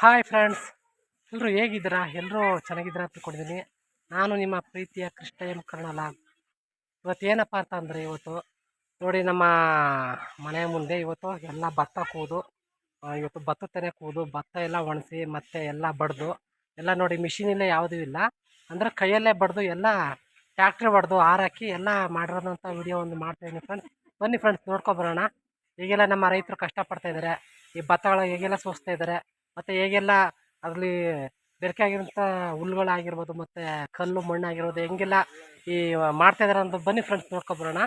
Hi friends ಎಲ್ಲರೂ ಹೇಗಿದ್ದೀರಾ? ಎಲ್ಲರೂ ಚೆನ್ನಾಗಿದ್ದೀರಾ ಅಂತ ತಿಳ್ಕೊಂಡಿದ್ದೀನಿ ನಾನು ನಿಮ್ಮ ಪ್ರೀತಿಯ ಕೃಷ್ಣ ಎಂ ಕರ್ಣಲ. ಇವತ್ತು ಏನಪ್ಪ ಅಂತಂದರೆ ಇವತ್ತು ನೋಡಿ ನಮ್ಮ ಮನೆ ಮುಂದೆ ಇವತ್ತು ಎಲ್ಲ ಭತ್ತ ಕೂದು ಇವತ್ತು ಭತ್ತ ತೆನೆ ಕೂದು, ಭತ್ತ ಎಲ್ಲ ಒಣಸಿ, ಮತ್ತೆ ಎಲ್ಲ ಬಡ್ದು, ಎಲ್ಲ ನೋಡಿ ಮಿಷಿನಿಲ್ಲ ಯಾವುದೂ ಇಲ್ಲ. ಅಂದರೆ ಕೈಯಲ್ಲೇ ಬಡ್ದು ಎಲ್ಲ ಟ್ಯಾಕ್ಟ್ರಿ ಹೊಡೆದು ಹಾರಾಕಿ ಎಲ್ಲ ಮಾಡಿರೋದಂಥ ವಿಡಿಯೋ ಒಂದು ಮಾಡ್ತಾಯಿದ್ದೀನಿ ಫ್ರೆಂಡ್ಸ್ ಬನ್ನಿ ಫ್ರೆಂಡ್ಸ್ ನೋಡ್ಕೊಬರೋಣ ಈಗೆಲ್ಲ ನಮ್ಮ ರೈತರು ಕಷ್ಟಪಡ್ತಾ ಇದ್ದಾರೆ. ಈ ಭತ್ತಗಳ ಹೇಗೆಲ್ಲ ಸೋಸ್ತಾ ಇದ್ದಾರೆ? ಮತ್ತು ಹೇಗೆಲ್ಲ ಅದರಲ್ಲಿ ಬೆರಕೆ ಆಗಿರೋಂಥ ಹುಲ್ಗಳಾಗಿರ್ಬೋದು, ಮತ್ತು ಕಲ್ಲು ಮಣ್ಣು ಆಗಿರ್ಬೋದು ಹೆಂಗೆಲ್ಲ ಈ ಮಾಡ್ತಾ ಇದಾರೆ ಅಂತ ಬನ್ನಿ ಫ್ರೆಂಡ್ಸ್ ನೋಡ್ಕೊಬರೋಣ.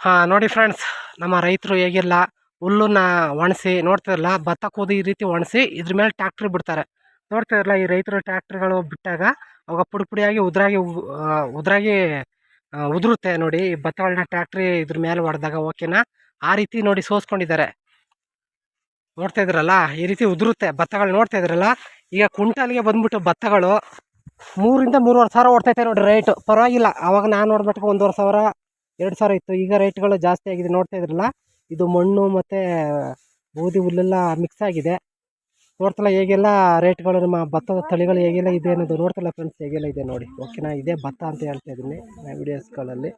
ಹಾಂ, ನೋಡಿ ಫ್ರೆಂಡ್ಸ್ ನಮ್ಮ ರೈತರು ಹೇಗೆಲ್ಲ ಹುಲ್ಲನ್ನ ಒಣಸಿ ನೋಡ್ತಿರಲ್ಲ ಭತ್ತ ಕೂದಿ ಈ ರೀತಿ ಒಣಸಿ ಇದ್ರ ಮೇಲೆ ಟ್ಯಾಕ್ಟ್ರಿ ಬಿಡ್ತಾರೆ. ನೋಡ್ತಿರಲ್ಲ ಈ ರೈತರು ಟ್ಯಾಕ್ಟ್ರಿಗಳು ಬಿಟ್ಟಾಗ ಅವಾಗ ಪುಡಿ ಪುಡಿಯಾಗಿ ಉದ್ರಾಗಿ ಉದ್ರಾಗಿ ಉದುರುತ್ತೆ ನೋಡಿ. ಭತ್ತಗಳನ್ನ ಟ್ಯಾಕ್ಟ್ರಿ ಇದ್ರ ಮೇಲೆ ಹೊಡೆದಾಗ ಓಕೆನಾ ಆ ರೀತಿ ನೋಡಿ ಸೋಸ್ಕೊಂಡಿದ್ದಾರೆ. ನೋಡ್ತಾ ಇದ್ರಲ್ಲ ಈ ರೀತಿ ಉದುರುತ್ತೆ ಭತ್ತಗಳು ನೋಡ್ತಾ ಇದ್ರಲ್ಲ ಈಗ ಕುಂಟಲ್ಗೆ ಬಂದ್ಬಿಟ್ಟು ಭತ್ತಗಳು ಮೂರಿಂದ ಮೂರುವರೆ ಸಾವಿರ ಓಡ್ತೈತೆ ನೋಡಿ ರೇಟು ಪರವಾಗಿಲ್ಲ. ಅವಾಗ ನಾನು ನೋಡ್ಬಿಟ್ಟು ಒಂದೂವರೆ ಸಾವಿರ, ಎರಡು ಸಾವಿರ ಇತ್ತು. ಈಗ ರೇಟ್ಗಳು ಜಾಸ್ತಿ ಆಗಿದೆ. ನೋಡ್ತಾ ಇದ್ರಲ್ಲ ಇದು ಮಣ್ಣು ಮತ್ತು ಬೂದಿ ಹುಲ್ಲೆಲ್ಲ ಮಿಕ್ಸ್ ಆಗಿದೆ. ನೋಡ್ತಲ್ಲ, ಹೇಗೆಲ್ಲ ರೇಟ್ಗಳು, ನಮ್ಮ ಭತ್ತದ ತಳಿಗಳು ಹೇಗೆಲ್ಲ ಇದೆ ಅನ್ನೋದು ನೋಡ್ತಲ್ಲ ಫ್ರೆಂಡ್ಸ್ ಹೇಗೆಲ್ಲ ಇದೆ ನೋಡಿ. ಓಕೆನಾ ಇದೇ ಭತ್ತ ಅಂತ ಹೇಳ್ತಾ ಇದ್ದೀನಿ ವಿಡಿಯೋಸ್ಗಳಲ್ಲಿ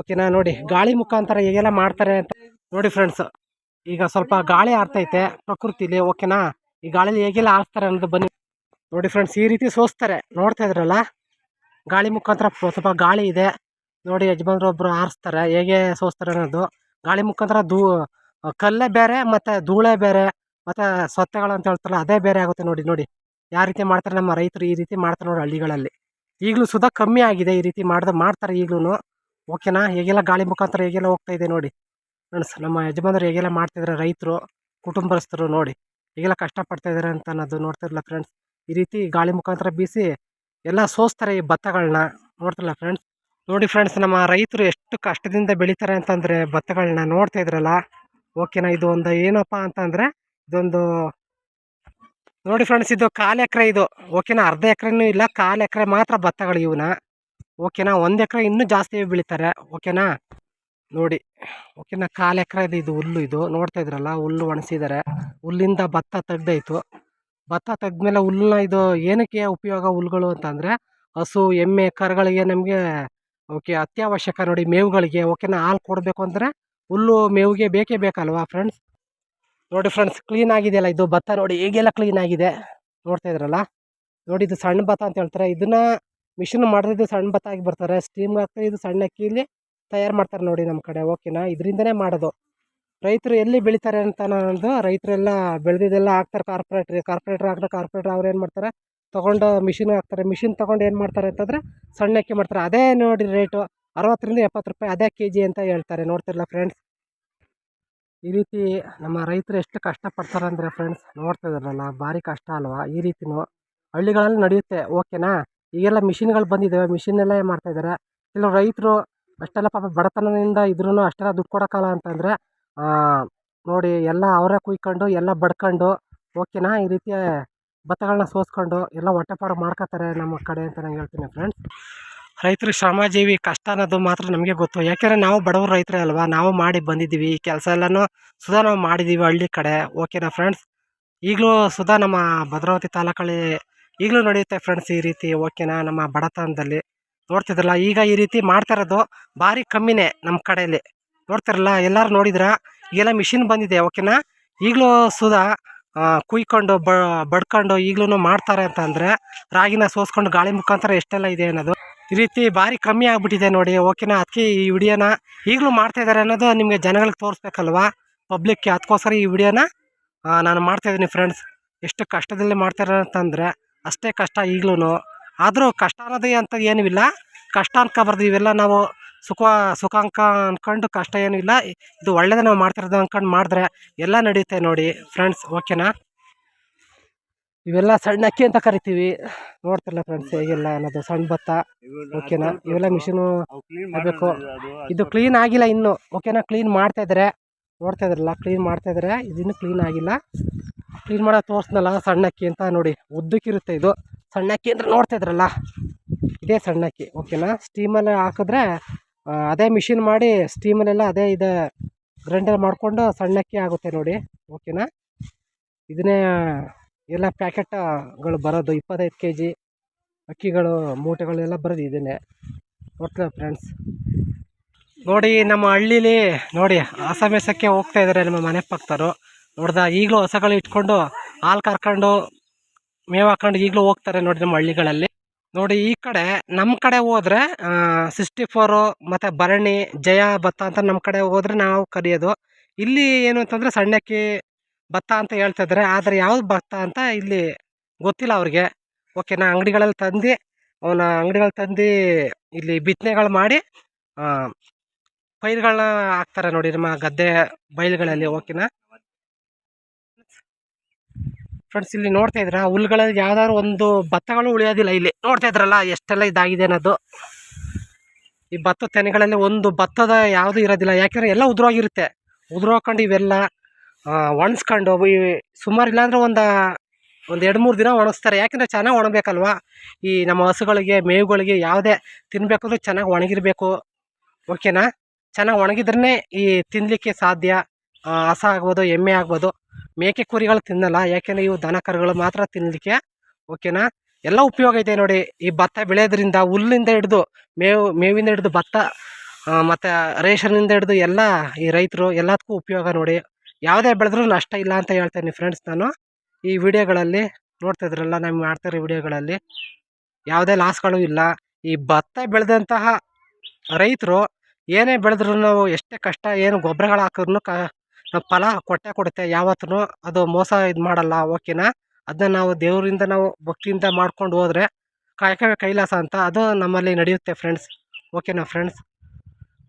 ಓಕೆನಾ ನೋಡಿ, ಗಾಳಿ ಮುಖಾಂತರ ಹೇಗೆಲ್ಲ ಮಾಡ್ತಾರೆ ಅಂತ ನೋಡಿ ಫ್ರೆಂಡ್ಸ್ ಈಗ ಸ್ವಲ್ಪ ಗಾಳಿ ಆಡ್ತೈತೆ ಪ್ರಕೃತಿಲಿ ಓಕೆನಾ ಈ ಗಾಳಿಲಿ ಹೇಗೆಲ್ಲ ಆಡ್ತಾರೆ ಅನ್ನೋದು ಬನ್ನಿ. ನೋಡಿ ಫ್ರೆಂಡ್ಸ್ ಈ ರೀತಿ ಸೋಸ್ತಾರೆ. ನೋಡ್ತಾ ಇದ್ರಲ್ಲ? ಗಾಳಿ ಮುಖಾಂತರ ಸ್ವಲ್ಪ ಗಾಳಿ ಇದೆ. ನೋಡಿ, ಯಜಮಾನ್ರು ಒಬ್ಬರು ಆರಿಸ್ತಾರೆ. ಹೇಗೆ ಸೋಸ್ತಾರೆ ಅನ್ನೋದು? ಗಾಳಿ ಮುಖಾಂತರ ಧೂ, ಕಲ್ಲೇ ಬೇರೆ ಮತ್ತು ಧೂಳೇ ಬೇರೆ. ಮತ್ತು ಸೊತ್ತೆಗಳು ಅಂತ ಹೇಳ್ತಾರಲ್ಲ, ಅದೇ ಬೇರೆ ಆಗುತ್ತೆ ನೋಡಿ ನೋಡಿ. ಯಾವ ರೀತಿ ಮಾಡ್ತಾರೆ ನಮ್ಮ ರೈತರು ಈ ರೀತಿ ಮಾಡ್ತಾರೆ ನೋಡಿ ಹಳ್ಳಿಗಳಲ್ಲಿ. ಈಗಲೂ ಸುಧಾ ಕಮ್ಮಿ ಆಗಿದೆ ಈ ರೀತಿ ಮಾಡ್ದೆ, ಮಾಡ್ತಾರೆ ಈಗಲೂ ಓಕೆನಾ ಹೇಗೆಲ್ಲ ಗಾಳಿ ಮುಖಾಂತರ ಹೇಗೆಲ್ಲ ಹೋಗ್ತಾ ಇದೆ ನೋಡಿ. ಫ್ರೆಂಡ್ಸ್, ನಮ್ಮ ಯಜಮಾನರು ಹೇಗೆಲ್ಲ ಮಾಡ್ತಿದ್ದಾರೆ ರೈತರು, ಕುಟುಂಬಸ್ಥರು ನೋಡಿ. ಹೇಗೆಲ್ಲ ಕಷ್ಟಪಡ್ತಾ ಇದ್ದಾರೆ ಅಂತ ಅನ್ನೋದು ನೋಡ್ತಿರಲ್ಲ ಫ್ರೆಂಡ್ಸ್. ಈ ರೀತಿ ಗಾಳಿ ಮುಖಾಂತರ ಬೀಸಿ ಎಲ್ಲ ಸೋಸ್ತಾರೆ ಈ ಭತ್ತಗಳನ್ನ ನೋಡ್ತಿರಲ್ಲ ಫ್ರೆಂಡ್ಸ್? ನೋಡಿ ಫ್ರೆಂಡ್ಸ್, ನಮ್ಮ ರೈತರು ಎಷ್ಟು ಕಷ್ಟದಿಂದ ಬೆಳೀತಾರೆ ಅಂತಂದರೆ ಭತ್ತಗಳನ್ನ ನೋಡ್ತಾ ಇದ್ರಲ್ಲ. ಓಕೆನಾ ಇದು ಒಂದು ಏನಪ್ಪ ಅಂತಂದರೆ ಇದೊಂದು ನೋಡಿ ಫ್ರೆಂಡ್ಸ್ ಇದು ಕಾಲು ಎಕರೆ ಇದು. ಓಕೆನಾ ಅರ್ಧ ಎಕರೆನೂ ಇಲ್ಲ, ಕಾಲು ಎಕರೆ ಮಾತ್ರ ಭತ್ತಗಳು ಇವನ್ನ ಓಕೆನಾ ಒಂದು ಎಕರೆ ಇನ್ನೂ ಜಾಸ್ತಿ ಬೆಳೀತಾರೆ. ಓಕೆನಾ ನೋಡಿ. ಓಕೆನಾ ಕಾಲು ಎಕರೆ ಇದು ಇದು ಹುಲ್ಲು ಇದು. ನೋಡ್ತಾ ಇದ್ರಲ್ಲ, ಹುಲ್ಲು ಒಣಸಿದ್ದಾರೆ ಹುಲ್ಲಿಂದ ಭತ್ತ ತೆಗ್ದಾಯ್ತು. ಭತ್ತ ತೆಗ್ದ್ಮೇಲೆ ಹುಲ್ಲನ್ನ ಇದು ಏನಕ್ಕೆ ಉಪಯೋಗ ಹುಲ್ಗಳು ಅಂತಂದರೆ, ಹಸು, ಎಮ್ಮೆ, ಕರುಗಳಿಗೆ ನಮಗೆ ಓಕೆ ಅತ್ಯವಶ್ಯಕ ನೋಡಿ ಮೇವುಗಳಿಗೆ. ಓಕೆನಾ ಹಾಲು ಕೊಡಬೇಕು ಅಂದರೆ ಹುಲ್ಲು ಮೇವಿಗೆ ಬೇಕೇ ಬೇಕಲ್ವಾ ಫ್ರೆಂಡ್ಸ್ ನೋಡಿ ಫ್ರೆಂಡ್ಸ್ ಕ್ಲೀನ್ ಆಗಿದೆಯಲ್ಲ ಇದು ಭತ್ತ ನೋಡಿ, ಹೇಗೆಲ್ಲ ಕ್ಲೀನ್ ಆಗಿದೆ? ನೋಡ್ತಾ ಇದ್ರಲ್ಲ? ನೋಡಿ ಇದು ಸಣ್ಣ ಭತ್ತ ಅಂತ ಹೇಳ್ತಾರೆ. ಇದನ್ನ ಮಿಷಿನ್ ಮಾಡಿದ್ದು ಸಣ್ಣ ಭತ್ತ ಆಗಿ ಬರ್ತಾರೆ. ಸ್ಟೀಮ್ ಹಾಕ್ತಾರೆ ಇದು ಸಣ್ಣ ಅಕ್ಕಿಯಲ್ಲಿ ತಯಾರು ಮಾಡ್ತಾರೆ ನೋಡಿ ನಮ್ಮ ಕಡೆ ಓಕೆನಾ ಇದರಿಂದನೇ ಮಾಡೋದು. ರೈತರು ಎಲ್ಲಿ ಬೆಳಿತಾರೆ ಅಂತ ಅನ್ನೋದು ರೈತರೆಲ್ಲ ಬೆಳೆದಿದ್ದೆಲ್ಲ ಹಾಕ್ತಾರೆ ಕಾರ್ಪೊರೇಟ್ರಿ ಕಾರ್ಪೊರೇಟ್ರ್ ಹಾಕಿದ್ರೆ ಕಾರ್ಪೊರೇಟ್ರ್ ಅವ್ರು ಏನು ಮಾಡ್ತಾರೆ? ತೊಗೊಂಡು ಮಿಷಿನ್ ಹಾಕ್ತಾರೆ. ಮಿಷಿನ್ ತೊಗೊಂಡು ಏನು ಮಾಡ್ತಾರೆ ಅಂತಂದರೆ ಸಣ್ಣ ಅಕ್ಕಿ ಮಾಡ್ತಾರೆ. ಅದೇ ನೋಡಿ ರೇಟು ಅರವತ್ತರಿಂದ ಎಪ್ಪತ್ತು ರೂಪಾಯಿ ಅದೇ ಕೆ ಜಿ ಅಂತ ಹೇಳ್ತಾರೆ. ನೋಡ್ತಿರಲ್ಲ ಫ್ರೆಂಡ್ಸ್ ಈ ರೀತಿ ನಮ್ಮ ರೈತರು ಎಷ್ಟು ಕಷ್ಟಪಡ್ತಾರೆ ಅಂದರೆ ಫ್ರೆಂಡ್ಸ್ ನೋಡ್ತಾ ಇದ್ದಾರಲ್ಲ ಭಾರಿ ಕಷ್ಟ ಅಲ್ವಾ? ಈ ರೀತಿಯೂ ಹಳ್ಳಿಗಳಲ್ಲಿ ನಡೆಯುತ್ತೆ ಓಕೆನಾ ಈಗೆಲ್ಲ ಮಿಷಿನ್ಗಳು ಬಂದಿದ್ದಾವೆ ಮಾಡ್ತಾ ಇದ್ದಾರೆ ಕೆಲವು ರೈತರು ಅಷ್ಟೆಲ್ಲ ಪಾಪ ಬಡತನದಿಂದ ಇದ್ರೂ ಅಷ್ಟೆಲ್ಲ ದುಡ್ಡು ಕೊಡೋಕ್ಕಲ್ಲ ಅಂತಂದರೆ ನೋಡಿ ಎಲ್ಲ ಅವರೇ ಕುಯ್ಕೊಂಡು, ಎಲ್ಲ ಬಡ್ಕೊಂಡು ಓಕೆನಾ ಈ ರೀತಿ ಭತ್ತಗಳನ್ನ ಸೋಸ್ಕೊಂಡು, ಎಲ್ಲ ಹೊಟ್ಟೆಪಾಡು ಮಾಡ್ಕೋತಾರೆ ನಮ್ಮ ಕಡೆ ಅಂತ ನಾನು ಹೇಳ್ತೀನಿ ಫ್ರೆಂಡ್ಸ್ ರೈತರು ಶ್ರಮಜೀವಿ ಕಷ್ಟ ಅನ್ನೋದು ಮಾತ್ರ ನಮಗೆ ಗೊತ್ತು. ಯಾಕೆಂದರೆ ನಾವು ಬಡವರು ರೈತರೇ ಅಲ್ವಾ? ನಾವು ಮಾಡಿ ಬಂದಿದ್ದೀವಿ. ಈ ಕೆಲಸ ಎಲ್ಲನೂ ಸುಧಾ ನಾವು ಮಾಡಿದ್ದೀವಿ ಹಳ್ಳಿ ಕಡೆ. ಓಕೆನಾ ಫ್ರೆಂಡ್ಸ್ ಈಗಲೂ ಸುಧಾ ನಮ್ಮ ಭದ್ರಾವತಿ ತಾಲೂಕಲ್ಲಿ ಈಗಲೂ ನಡೆಯುತ್ತೆ ಫ್ರೆಂಡ್ಸ್ ಈ ರೀತಿ ಓಕೆನಾ ನಮ್ಮ ಬಡತನದಲ್ಲಿ. ನೋಡ್ತಿದ್ರಲ್ಲ, ಈಗ ಈ ರೀತಿ ಮಾಡ್ತಾ ಇರೋದು ಭಾರಿ ಕಮ್ಮಿನೇ ನಮ್ಮ ಕಡೆಯಲ್ಲಿ ನೋಡ್ತಿರಲ್ಲ, ಎಲ್ಲರೂ ನೋಡಿದ್ರ? ಈಗೆಲ್ಲ ಮಿಷಿನ್ ಬಂದಿದೆ ಓಕೆನಾ ಈಗಲೂ ಸುಧಾ ಕುಯ್ಕೊಂಡು, ಬ, ಬಡ್ಕೊಂಡು ಈಗಲೂ ಮಾಡ್ತಾರೆ ಅಂತ ಅಂದರೆ ರಾಗಿನ ಸೋಸ್ಕೊಂಡು ಗಾಳಿ ಮುಖಾಂತರ ಎಷ್ಟೆಲ್ಲ ಇದೆ ಅನ್ನೋದು ಈ ರೀತಿ ಭಾರಿ ಕಮ್ಮಿ ಆಗ್ಬಿಟ್ಟಿದೆ ನೋಡಿ. ಓಕೆನಾ? ಅದಕ್ಕೆ ಈ ವಿಡಿಯೋನ ಈಗಲೂ ಮಾಡ್ತಾ ಇದ್ದಾರೆ ಅನ್ನೋದು ನಿಮಗೆ ಜನಗಳಿಗೆ ತೋರಿಸ್ಬೇಕಲ್ವಾ? ಪಬ್ಲಿಕ್ಗೆ ಅದಕ್ಕೋಸ್ಕರ ಈ ವಿಡಿಯೋನ ನಾನು ಮಾಡ್ತಾಯಿದ್ದೀನಿ ಫ್ರೆಂಡ್ಸ್ ಎಷ್ಟು ಕಷ್ಟದಲ್ಲಿ ಮಾಡ್ತಾರೆ ಅಂತಂದರೆ, ಅಷ್ಟೇ ಕಷ್ಟ ಈಗಲೂ ಆದರೂ ಕಷ್ಟ ಅನ್ನೋದೇ ಅಂತ ಏನೂ ಇಲ್ಲ. ಕಷ್ಟ ಬರ್ದು ಇವೆಲ್ಲ ನಾವು ಸುಖ ಸುಖಾಂಕ ಅಂದ್ಕೊಂಡು ಕಷ್ಟ ಏನೂ ಇಲ್ಲ. ಇದು ಒಳ್ಳೇದೇ ನಾವು ಮಾಡ್ತಿರೋದು ಅಂದ್ಕೊಂಡು ಮಾಡಿದ್ರೆ ಎಲ್ಲ ನಡೆಯುತ್ತೆ ನೋಡಿ ಫ್ರೆಂಡ್ಸ್ ಓಕೆನಾ? ಇವೆಲ್ಲ ಸಣ್ಣ ಅಕ್ಕಿ ಅಂತ ಕರಿತೀವಿ. ನೋಡ್ತಿರಲ್ಲ ಫ್ರೆಂಡ್ಸ್ ಹೇಗೆಲ್ಲ ಅನ್ನೋದು ಸಣ್ಣ ಭತ್ತ ಓಕೆನಾ ಇವೆಲ್ಲ ಮಿಷಿನು ಮಾಡಬೇಕು ಇದು ಕ್ಲೀನ್ ಆಗಿಲ್ಲ ಇನ್ನು ಓಕೆನಾ ಕ್ಲೀನ್ ಮಾಡ್ತಾ ಇದ್ದಾರೆ ನೋಡ್ತಾ ಇದ್ರಲ್ಲ ಕ್ಲೀನ್ ಮಾಡ್ತಾ ಇದ್ದಾರೆ ಇದನ್ನು ಕ್ಲೀನ್ ಆಗಿಲ್ಲ. ಕ್ಲೀನ್ ಮಾಡೋ ತೋರಿಸ್ನಲ್ಲ ಸಣ್ಣ ಅಕ್ಕಿ ಅಂತ ನೋಡಿ ಉದ್ದಕ್ಕಿರುತ್ತೆ ಇದು. ಸಣ್ಣ ಅಕ್ಕಿ ಅಂದರೆ ನೋಡ್ತಾ ಇದ್ರಲ್ಲ ಇದೇ ಸಣ್ಣ ಅಕ್ಕಿ ಓಕೆನಾ ಸ್ಟೀಮಲ್ಲಿ ಹಾಕಿದ್ರೆ ಅದೇ ಮಿಷಿನ್ ಮಾಡಿ ಸ್ಟೀಮಲ್ಲೆಲ್ಲ ಅದೇ ಇದೆ ಗ್ರೈಂಡರ್ ಮಾಡಿಕೊಂಡು ಸಣ್ಣ ಅಕ್ಕಿ ಆಗುತ್ತೆ ನೋಡಿ ಓಕೆನಾ ಇದನ್ನೇ ಎಲ್ಲ ಪ್ಯಾಕೆಟ್ಗಳು ಬರೋದು ಇಪ್ಪತ್ತೈದು ಕೆ ಜಿ ಅಕ್ಕಿಗಳು ಮೂಟೆಗಳೆಲ್ಲ ಬರೋದು ಇದನ್ನೇ. ನೋಡ್ತೀರಾ ಫ್ರೆಂಡ್ಸ್ ನೋಡಿ ನಮ್ಮ ಹಳ್ಳೀಲಿ ನೋಡಿ ಹಸ ಹೋಗ್ತಾ ಇದ್ದಾರೆ ನಮ್ಮ ಮನೆ ಪಕ್ಕದವರು ನೋಡ್ದ, ಈಗಲೂ ಹೊಸಗಳು ಇಟ್ಕೊಂಡು ಹಾಲು ಕರ್ಕೊಂಡು ಮೇವು ಹಾಕೊಂಡು ಈಗಲೂ ಹೋಗ್ತಾರೆ ನೋಡಿ ನಮ್ಮ ಹಳ್ಳಿಗಳಲ್ಲಿ. ನೋಡಿ ಈ ಕಡೆ ನಮ್ಮ ಕಡೆ ಹೋದರೆ ಸಿಕ್ಸ್ಟಿ ಫೋರು ಮತ್ತು ಭರಣಿ, ಜಯ ಭತ್ತ ಅಂತ ನಮ್ಮ ಕಡೆ ಹೋದ್ರೆ ನಾವು ಕರೆಯೋದು. ಇಲ್ಲಿ ಏನು ಅಂತಂದರೆ ಸಣ್ಣಕ್ಕಿ ಭತ್ತ ಅಂತ ಹೇಳ್ತಾ ಇದ್ದಾರೆ ಆದರೆ ಯಾವ್ದು ಭತ್ತ ಅಂತ ಇಲ್ಲಿ ಗೊತ್ತಿಲ್ಲ ಅವ್ರಿಗೆ. ಓಕೆನಾ ಅಂಗಡಿಗಳಲ್ಲಿ ತಂದು, ಅವನ ಅಂಗಡಿಗಳಲ್ಲಿ ತಂದು ಇಲ್ಲಿ ಬಿತ್ತನೆಗಳು ಮಾಡಿ ಪೈರುಗಳನ್ನ ಹಾಕ್ತಾರೆ ನೋಡಿ ನಮ್ಮ ಗದ್ದೆ ಬಯಲುಗಳಲ್ಲಿ ಓಕೆನಾ ಫ್ರೆಂಡ್ಸ್ ಇಲ್ಲಿ ನೋಡ್ತಾ ಇದ್ರ ಹುಲ್ಗಳಲ್ಲಿ ಯಾವ್ದಾದ್ರು ಒಂದು ಭತ್ತಗಳು ಉಳಿಯೋದಿಲ್ಲ ಇಲ್ಲಿ. ನೋಡ್ತಾ ಇದ್ರಲ್ಲ, ಎಷ್ಟೆಲ್ಲ ಇದಾಗಿದೆ ಅನ್ನೋದು. ಈ ಭತ್ತ ತೆನೆಗಳಲ್ಲಿ ಒಂದು ಭತ್ತದ ಯಾವುದು ಇರೋದಿಲ್ಲ, ಯಾಕೆಂದ್ರೆ ಎಲ್ಲ ಉದುರೋಗಿರುತ್ತೆ. ಉದುರೋಕೊಂಡು ಇವೆಲ್ಲ ಒಣಸ್ಕೊಂಡು ಸುಮಾರು ಇಲ್ಲಾಂದ್ರೆ ಒಂದು ಒಂದು ಎರಡು ಮೂರು ದಿನ ಒಣಗಿಸ್ತಾರೆ ಯಾಕೆಂದರೆ ಚೆನ್ನಾಗಿ ಒಣಬೇಕಲ್ವಾ ಈ ನಮ್ಮ ಹಸುಗಳಿಗೆ, ಮೇವುಗಳಿಗೆ ಯಾವುದೇ ತಿನ್ನಬೇಕಂದ್ರೆ ಚೆನ್ನಾಗಿ ಒಣಗಿರಬೇಕು. ಓಕೆನಾ? ಚೆನ್ನಾಗಿ ಒಣಗಿದ್ರೇ ಈ ತಿನ್ನಲಿಕ್ಕೆ ಸಾಧ್ಯ. ಹಸ ಆಗ್ಬೋದು, ಎಮ್ಮೆ ಆಗ್ಬೋದು. ಮೇಕೆ ಕುರಿಗಳು ತಿನ್ನಲ್ಲ. ಯಾಕೆಂದರೆ ಇವು ದನ ಕರುಗಳು ಮಾತ್ರ ತಿನ್ನಲಿಕ್ಕೆ ಓಕೆನಾ? ಎಲ್ಲ ಉಪಯೋಗ ಇದೆ ನೋಡಿ. ಈ ಭತ್ತ ಬೆಳೆಯೋದ್ರಿಂದ ಹುಲ್ಲಿಂದ ಹಿಡಿದು, ಮೇವು, ಮೇವಿಂದ ಹಿಡಿದು ಭತ್ತ ಮತ್ತು ರೇಷನ್ನಿಂದ ಹಿಡಿದು ಎಲ್ಲ ಈ ರೈತರು ಎಲ್ಲದಕ್ಕೂ ಉಪಯೋಗ ನೋಡಿ. ಯಾವುದೇ ಬೆಳೆದ್ರೂ ನಷ್ಟ ಇಲ್ಲ ಅಂತ ಹೇಳ್ತೇನೆ ಫ್ರೆಂಡ್ಸ್ ನಾನು. ಈ ವಿಡಿಯೋಗಳಲ್ಲಿ ನೋಡ್ತಾ ಇದ್ರಲ್ಲ ನಮ್ಗೆ ಮಾಡ್ತಿರೋ ವಿಡಿಯೋಗಳಲ್ಲಿ ಯಾವುದೇ ಲಾಸ್ಗಳು ಇಲ್ಲ. ಈ ಭತ್ತ ಬೆಳೆದಂತಹ ರೈತರು ಏನೇ ಬೆಳೆದ್ರೂ ನಾವು ಎಷ್ಟೇ ಕಷ್ಟ, ಏನು ಗೊಬ್ಬರಗಳು ಹಾಕಿದ್ರು ಕ ಫಲ ಕೊಟ್ಟೆ ಕೊಡುತ್ತೆ. ಯಾವತ್ತೂ ಅದು ಮೋಸ ಇದು ಮಾಡಲ್ಲ ಓಕೆನಾ ಅದನ್ನ ನಾವು ದೇವರಿಂದ ನಾವು ಭಕ್ತಿಯಿಂದ ಮಾಡ್ಕೊಂಡು ಹೋದ್ರೆ ಕಾಯಕವೇ ಕೈಲಾಸ ಅಂತ ಅದು ನಮ್ಮಲ್ಲಿ ನಡೆಯುತ್ತೆ ಫ್ರೆಂಡ್ಸ್ ಓಕೆನಾ ಫ್ರೆಂಡ್ಸ್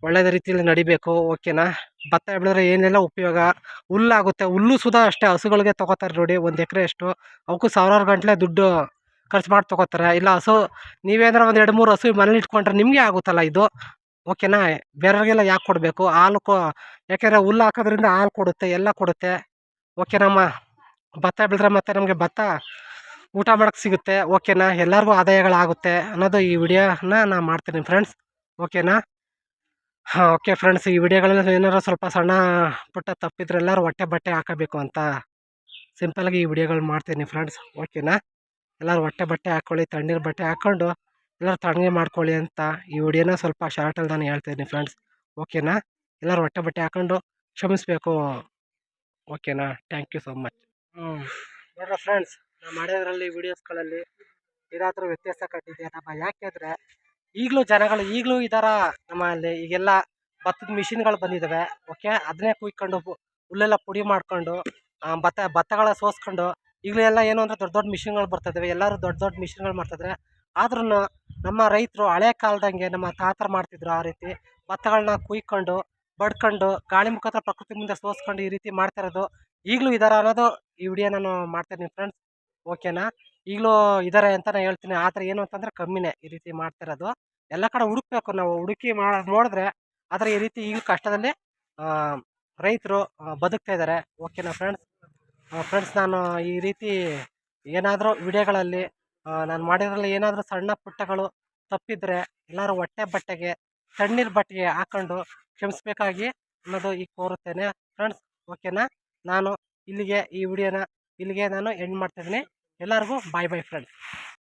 ಒಳ್ಳೆಯದ ರೀತಿಯಲ್ಲಿ ನಡಿಬೇಕು ಓಕೆನಾ ಭತ್ತ ಬೆಳೆದ್ರೆ ಏನೆಲ್ಲ ಉಪಯೋಗ? ಹುಲ್ಲಾಗುತ್ತೆ, ಹುಲ್ಲು ಸುಧಾ ಅಷ್ಟೇ ಹಸುಗಳಿಗೆ ತೊಗೋತಾರೆ ನೋಡಿ, ಒಂದು ಎಕರೆ ಅಷ್ಟು. ಅವಕ್ಕೂ ಸಾವಿರಾರು ಗಂಟಲೆ ದುಡ್ಡು ಖರ್ಚು ಮಾಡಿ ತೊಗೋತಾರೆ. ಇಲ್ಲ ಹಸು, ನೀವೇನಾರ ಒಂದು ಎರಡು ಮೂರು ಹಸು ಮನೇಲಿ ಇಟ್ಕೊಂಡ್ರೆ ನಿಮಗೆ ಆಗುತ್ತಲ್ಲ ಇದು? ಓಕೆನಾ ಬೇರೆಯವ್ರಿಗೆಲ್ಲ ಯಾಕೆ ಕೊಡಬೇಕು? ಹಾಲು ಕೊ, ಯಾಕೆಂದರೆ ಹುಲ್ಲು ಹಾಕೋದ್ರಿಂದ ಹಾಲು ಕೊಡುತ್ತೆ, ಎಲ್ಲ ಕೊಡುತ್ತೆ. ಓಕೆನಮ್ಮ ಭತ್ತ ಬೆಳೆದ್ರೆ ಮತ್ತೆ ನಮಗೆ ಭತ್ತ ಊಟ ಮಾಡೋಕ್ಕೆ ಸಿಗುತ್ತೆ ಓಕೆನಾ ಎಲ್ಲರಿಗೂ ಆದಾಯಗಳಾಗುತ್ತೆ ಅನ್ನೋದು ಈ ವಿಡಿಯೋನ ನಾನು ಮಾಡ್ತೀನಿ ಫ್ರೆಂಡ್ಸ್ ಓಕೆನಾ ಹಾಂ ಓಕೆ ಫ್ರೆಂಡ್ಸ್ ಈ ವಿಡಿಯೋಗಳಲ್ಲಿ ಏನಾರು ಸ್ವಲ್ಪ ಸಣ್ಣ ಪುಟ್ಟ ತಪ್ಪಿದ್ರೆ ಎಲ್ಲರೂ ಹೊಟ್ಟೆ ಬಟ್ಟೆ ಹಾಕಬೇಕು ಅಂತ ಸಿಂಪಲಾಗಿ ಈ ವಿಡಿಯೋಗಳು ಮಾಡ್ತೀನಿ ಫ್ರೆಂಡ್ಸ್ ಓಕೆನಾ ಎಲ್ಲರೂ ಹೊಟ್ಟೆ ಬಟ್ಟೆ ಹಾಕ್ಕೊಳ್ಳಿ ತಣ್ಣೀರು ಬಟ್ಟೆ ಹಾಕ್ಕೊಂಡು ಎಲ್ಲರೂ ತಣ್ಣಗೆ ಮಾಡ್ಕೊಳ್ಳಿ ಅಂತ ಈ ವಿಡಿಯೋನ ಸ್ವಲ್ಪ ಶಾರ್ಟಲ್ಲಿ ನಾನು ಹೇಳ್ತೀನಿ ಫ್ರೆಂಡ್ಸ್ ಓಕೆನಾ ಎಲ್ಲರೂ ಹೊಟ್ಟೆ ಬಟ್ಟೆ ಹಾಕ್ಕೊಂಡು ಕ್ಷಮಿಸಬೇಕು ಓಕೆನಾ ಥ್ಯಾಂಕ್ ಯು ಸೋ ಮಚ್ ಹ್ಞೂ ನೋಡ್ರ ಫ್ರೆಂಡ್ಸ್ ನಾನು ಮಾಡಿದ್ರಲ್ಲಿ ವೀಡಿಯೋಸ್ಗಳಲ್ಲಿ ಏನಾದರೂ ವ್ಯತ್ಯಾಸ ಕಂಡಿದೆಯಾ ಯಾಕೆಂದರೆ ಈಗಲೂ ಜನಗಳು ಈಗಲೂ ಇದರ ನಮ್ಮಲ್ಲಿ ಈಗೆಲ್ಲ ಭತ್ತದ ಮಿಷಿನ್ಗಳು ಬಂದಿದ್ದಾವೆ ಓಕೆ ಅದನ್ನೇ ಕುಯ್ಕೊಂಡು ಹುಲ್ಲೆಲ್ಲ ಪುಡಿ ಮಾಡ್ಕೊಂಡು ಆ, ಭತ್ತ ಭತ್ತಗಳ ಸೋಸ್ಕೊಂಡು ಈಗಲೂ ಎಲ್ಲ ಏನು ಅಂದರೆ ದೊಡ್ಡ ದೊಡ್ಡ ಮಿಷಿನ್ಗಳು ಬರ್ತಿದ್ದಾವೆ ಎಲ್ಲರೂ ದೊಡ್ಡ ದೊಡ್ಡ ಮಿಷಿನ್ಗಳು ಮಾಡ್ತಿದ್ದಾರೆ ಆದ್ರೂ ನಮ್ಮ ರೈತರು ಹಳೆ ಕಾಲದಂಗೆ ನಮ್ಮ ತಾತರು ಮಾಡ್ತಿದ್ರು ಆ ರೀತಿ ಭತ್ತಗಳನ್ನ ಕುಯ್ಕೊಂಡು ಬಡ್ಕೊಂಡು ಗಾಳಿ ಮುಖಾಂತರ ಪ್ರಕೃತಿ ಮುಂದೆ ಸೋಸ್ಕೊಂಡು ಈ ರೀತಿ ಮಾಡ್ತಾ ಇರೋದು. ಈಗಲೂ ಇದಾರೆ ಅನ್ನೋದು ಈ ವಿಡಿಯೋ ನಾನು ಮಾಡ್ತಾಯಿದ್ದೀನಿ ಫ್ರೆಂಡ್ಸ್ ಓಕೆನಾ ಈಗಲೂ ಇದ್ದಾರೆ ಅಂತ ನಾನು ಹೇಳ್ತೀನಿ. ಆದರೆ ಏನು ಅಂತಂದರೆ ಕಮ್ಮಿನೇ ಈ ರೀತಿ ಮಾಡ್ತಿರೋದು ಎಲ್ಲ ಕಡೆ ಹುಡುಕ್ಬೇಕು ನಾವು. ಹುಡುಕಿ ಮಾ ನೋಡಿದ್ರೆ ಆದರೆ ಈ ರೀತಿ ಈಗ ಕಷ್ಟದಲ್ಲಿ ರೈತರು ಬದುಕ್ತಾ ಇದ್ದಾರೆ. ಓಕೆನಾ ಫ್ರೆಂಡ್ಸ್ ಫ್ರೆಂಡ್ಸ್ ನಾನು ಈ ರೀತಿ ಏನಾದರೂ ವಿಡಿಯೋಗಳಲ್ಲಿ ನಾನು ಮಾಡಿದ್ರಲ್ಲಿ ಏನಾದರೂ ಸಣ್ಣ ಪುಟ್ಟಗಳು ತಪ್ಪಿದರೆ ಎಲ್ಲರೂ ಹೊಟ್ಟೆ ಬಟ್ಟೆಗೆ, ತಣ್ಣೀರು ಬಟ್ಟೆಗೆ ಹಾಕ್ಕೊಂಡು ಕ್ಷಮಿಸ್ಬೇಕಾಗಿ ಅನ್ನೋದು ಈಗ ಕೋರುತ್ತೇನೆ. ಫ್ರೆಂಡ್ಸ್ ಓಕೆನಾ ನಾನು ಇಲ್ಲಿಗೆ ಈ ವಿಡಿಯೋನ, ಇಲ್ಲಿಗೆ ನಾನು ಎಂಡ್ ಮಾಡ್ತಿದ್ದೀನಿ ಎಲ್ಲರಿಗೂ ಬಾಯ್ ಬಾಯ್ ಫ್ರೆಂಡ್ಸ್